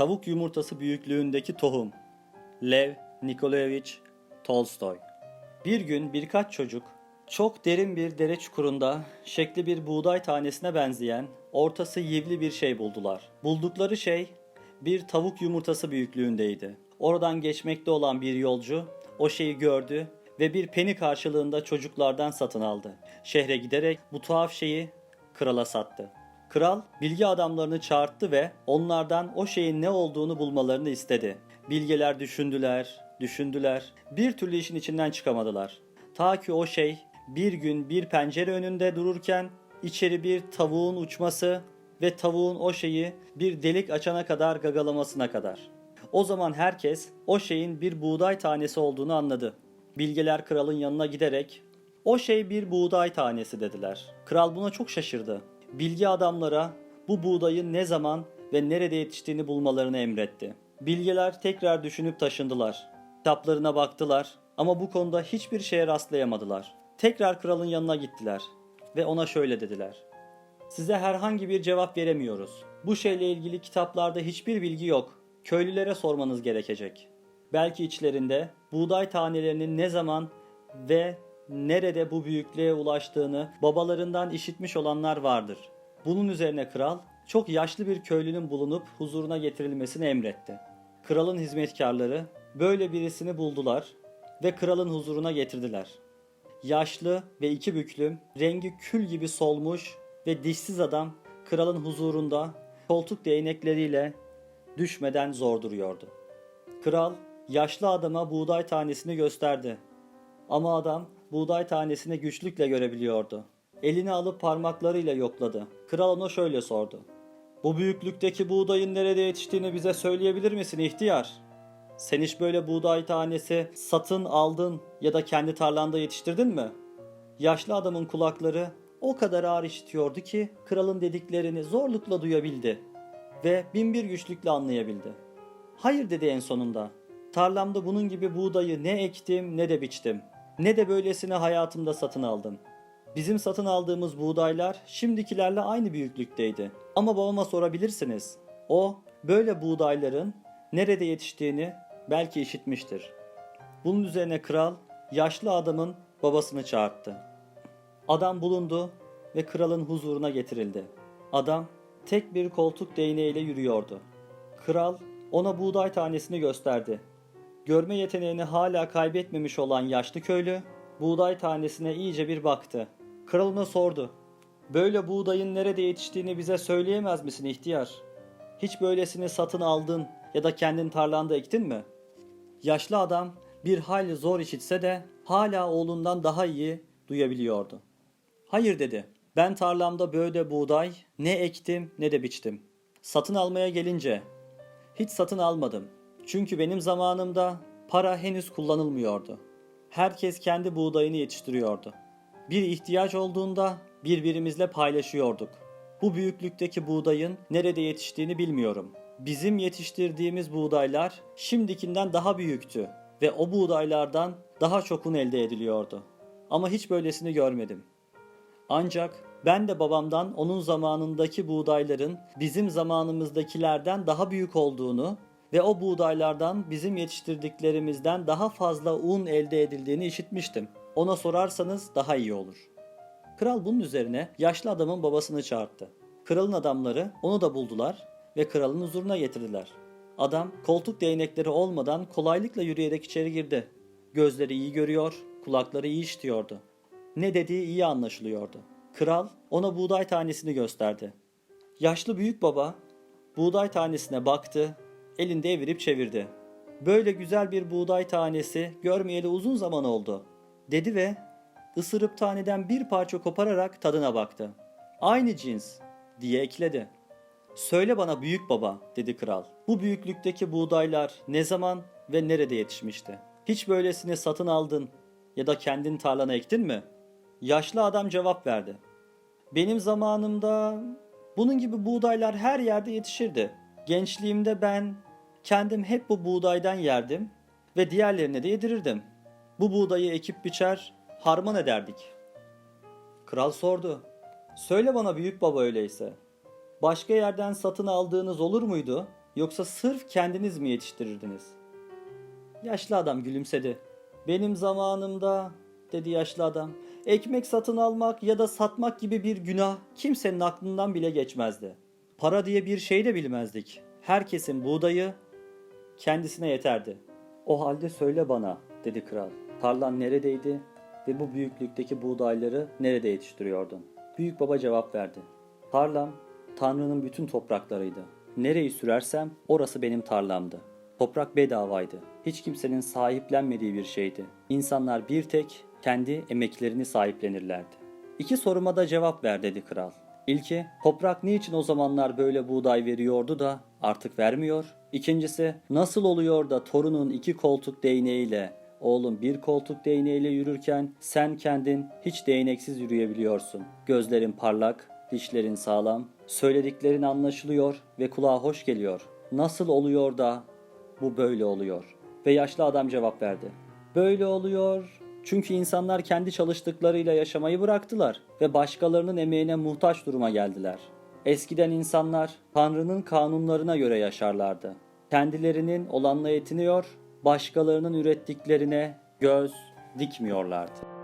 Tavuk yumurtası büyüklüğündeki tohum. Lev Nikolayevich Tolstoy. Bir gün birkaç çocuk çok derin bir dere çukurunda şekli bir buğday tanesine benzeyen ortası yivli bir şey buldular. Buldukları şey bir tavuk yumurtası büyüklüğündeydi. Oradan geçmekte olan bir yolcu o şeyi gördü ve bir peni karşılığında çocuklardan satın aldı. Şehre giderek bu tuhaf şeyi krala sattı. Kral bilgi adamlarını çağırttı ve onlardan o şeyin ne olduğunu bulmalarını istedi. Bilgeler düşündüler, düşündüler. Bir türlü işin içinden çıkamadılar. Ta ki o şey bir gün bir pencere önünde dururken içeri bir tavuğun uçması ve tavuğun o şeyi bir delik açana kadar gagalamasına kadar. O zaman herkes o şeyin bir buğday tanesi olduğunu anladı. Bilgeler kralın yanına giderek o şey bir buğday tanesi dediler. Kral buna çok şaşırdı. Bilgi adamlara bu buğdayın ne zaman ve nerede yetiştiğini bulmalarını emretti. Bilgeler tekrar düşünüp taşındılar. Kitaplarına baktılar ama bu konuda hiçbir şeye rastlayamadılar. Tekrar kralın yanına gittiler ve ona şöyle dediler. Size herhangi bir cevap veremiyoruz. Bu şeyle ilgili kitaplarda hiçbir bilgi yok. Köylülere sormanız gerekecek. Belki içlerinde buğday tanelerinin ne zaman ve nerede bu büyüklüğe ulaştığını babalarından işitmiş olanlar vardır. Bunun üzerine kral çok yaşlı bir köylünün bulunup huzuruna getirilmesini emretti. Kralın hizmetkarları böyle birisini buldular ve kralın huzuruna getirdiler. Yaşlı ve iki büklüm, rengi kül gibi solmuş ve dişsiz adam kralın huzurunda koltuk değnekleriyle düşmeden zor duruyordu. Kral yaşlı adama buğday tanesini gösterdi. Ama adam buğday tanesini güçlükle görebiliyordu. Elini alıp parmaklarıyla yokladı. Kral ona şöyle sordu. Bu büyüklükteki buğdayın nerede yetiştiğini bize söyleyebilir misin ihtiyar? Sen hiç böyle buğday tanesi satın aldın ya da kendi tarlanda yetiştirdin mi? Yaşlı adamın kulakları o kadar ağır işitiyordu ki kralın dediklerini zorlukla duyabildi ve binbir güçlükle anlayabildi. Hayır dedi en sonunda. Tarlamda bunun gibi buğdayı ne ektim ne de biçtim. Ne de böylesine hayatımda satın aldım. Bizim satın aldığımız buğdaylar şimdikilerle aynı büyüklükteydi. Ama babama sorabilirsiniz. O böyle buğdayların nerede yetiştiğini belki işitmiştir. Bunun üzerine kral yaşlı adamın babasını çağırttı. Adam bulundu ve kralın huzuruna getirildi. Adam tek bir koltuk değneğiyle yürüyordu. Kral ona buğday tanesini gösterdi. Görme yeteneğini hala kaybetmemiş olan yaşlı köylü buğday tanesine iyice bir baktı. Kral ona sordu. Böyle buğdayın nerede yetiştiğini bize söyleyemez misin ihtiyar? Hiç böylesini satın aldın ya da kendin tarlanda ektin mi? Yaşlı adam bir hayli zor işitse de hala oğlundan daha iyi duyabiliyordu. Hayır dedi. Ben tarlamda böyle buğday ne ektim ne de biçtim. Satın almaya gelince hiç satın almadım. Çünkü benim zamanımda para henüz kullanılmıyordu. Herkes kendi buğdayını yetiştiriyordu. Bir ihtiyaç olduğunda birbirimizle paylaşıyorduk. Bu büyüklükteki buğdayın nerede yetiştiğini bilmiyorum. Bizim yetiştirdiğimiz buğdaylar şimdikinden daha büyüktü ve o buğdaylardan daha çokun elde ediliyordu. Ama hiç böylesini görmedim. Ancak ben de babamdan onun zamanındaki buğdayların bizim zamanımızdakilerden daha büyük olduğunu ve o buğdaylardan bizim yetiştirdiklerimizden daha fazla un elde edildiğini işitmiştim. Ona sorarsanız daha iyi olur. Kral bunun üzerine yaşlı adamın babasını çağırdı. Kralın adamları onu da buldular ve kralın huzuruna getirdiler. Adam koltuk değnekleri olmadan kolaylıkla yürüyerek içeri girdi. Gözleri iyi görüyor, kulakları iyi işitiyordu. Ne dediği iyi anlaşılıyordu. Kral ona buğday tanesini gösterdi. Yaşlı büyük baba buğday tanesine baktı, elinde evirip çevirdi. Böyle güzel bir buğday tanesi görmeyeli uzun zaman oldu, dedi ve ısırıp taneden bir parça kopararak tadına baktı. Aynı cins, diye ekledi. Söyle bana büyük baba, dedi kral. Bu büyüklükteki buğdaylar ne zaman ve nerede yetişmişti? Hiç böylesini satın aldın ya da kendin tarlana ektin mi? Yaşlı adam cevap verdi. Benim zamanımda bunun gibi buğdaylar her yerde yetişirdi. Gençliğimde ben kendim hep bu buğdaydan yerdim ve diğerlerine de yedirirdim. Bu buğdayı ekip biçer, harman ederdik. Kral sordu. Söyle bana büyük baba öyleyse. Başka yerden satın aldığınız olur muydu? yoksa sırf kendiniz mi yetiştirirdiniz? Yaşlı adam gülümsedi. Benim zamanımda dedi yaşlı adam. Ekmek satın almak ya da satmak gibi bir günah kimsenin aklından bile geçmezdi. Para diye bir şey de bilmezdik. Herkesin buğdayı kendisine yeterdi. O halde söyle bana dedi kral. Tarlan neredeydi ve bu büyüklükteki buğdayları nerede yetiştiriyordun? Büyük baba cevap verdi. Tarlam Tanrı'nın bütün topraklarıydı. Nereyi sürersem orası benim tarlamdı. Toprak bedavaydı. Hiç kimsenin sahiplenmediği bir şeydi. İnsanlar bir tek kendi emeklerini sahiplenirlerdi. İki soruma da cevap ver dedi kral. İlki, toprak niçin o zamanlar böyle buğday veriyordu da artık vermiyor? İkincisi, nasıl oluyor da torunun iki koltuk değneğiyle, oğlum bir koltuk değneğiyle yürürken sen kendin hiç değneksiz yürüyebiliyorsun. Gözlerin parlak, dişlerin sağlam, söylediklerin anlaşılıyor ve kulağa hoş geliyor. Nasıl oluyor da bu böyle oluyor? Ve yaşlı adam cevap verdi. Böyle oluyor çünkü insanlar kendi çalıştıklarıyla yaşamayı bıraktılar ve başkalarının emeğine muhtaç duruma geldiler. Eskiden insanlar Tanrı'nın kanunlarına göre yaşarlardı. Kendilerinin olanla yetiniyor, başkalarının ürettiklerine göz dikmiyorlardı.